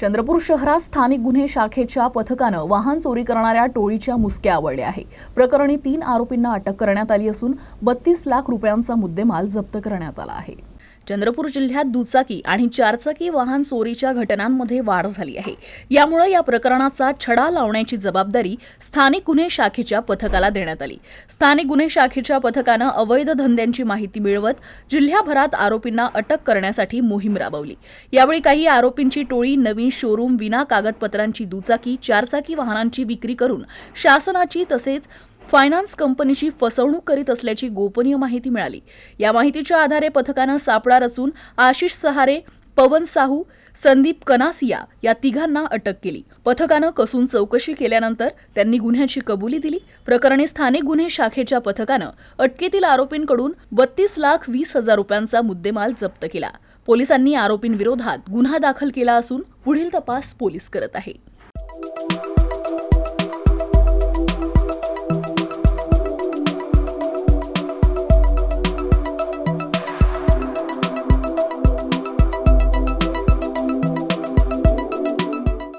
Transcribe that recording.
चंद्रपूर शहरात स्थानिक गुन्हे शाखेच्या पथकानं वाहन चोरी करणाऱ्या टोळीच्या मुसक्या आवळल्या आहे प्रकरणी तीन आरोपींना अटक करण्यात आली असून बत्तीस लाख रुपयांचा मुद्देमाल जप्त करण्यात आला आहे. चंद्रपूर जिल्ह्यात दुचाकी आणि चारचाकी वाहन चोरीच्या घटनांमध्ये वाढ झाली आहे. यामुळे या प्रकरणाचा छडा लावण्याची जबाबदारी स्थानिक गुन्हे शाखेच्या पथकाला देण्यात आली. स्थानिक गुन्हे शाखेच्या पथकानं अवैध धंद्यांची माहिती मिळवत जिल्ह्याभरात आरोपींना अटक करण्यासाठी मोहीम राबवली. यावेळी काही आरोपींची टोळी नवीन शोरूम विना कागदपत्रांची दुचाकी चारचाकी वाहनांची विक्री करून शासनाची तसेच फायनान्स कंपनीची फसवणूक करीत असल्याची गोपनीय माहिती मिळाली. या माहितीच्या आधारे पथकानं सापळा रचून आशिष सहारे पवन साहू संदीप कनासिया या तिघांना अटक केली. पथकानं कसून चौकशी केल्यानंतर त्यांनी गुन्ह्याची कबुली दिली. प्रकरणी स्थानिक गुन्हे शाखेच्या पथकानं अटकेतील आरोपींकडून बत्तीस लाख वीस हजार रुपयांचा मुद्देमाल जप्त केला. पोलिसांनी आरोपींविरोधात गुन्हा दाखल केला असून पुढील तपास पोलीस करत आहे.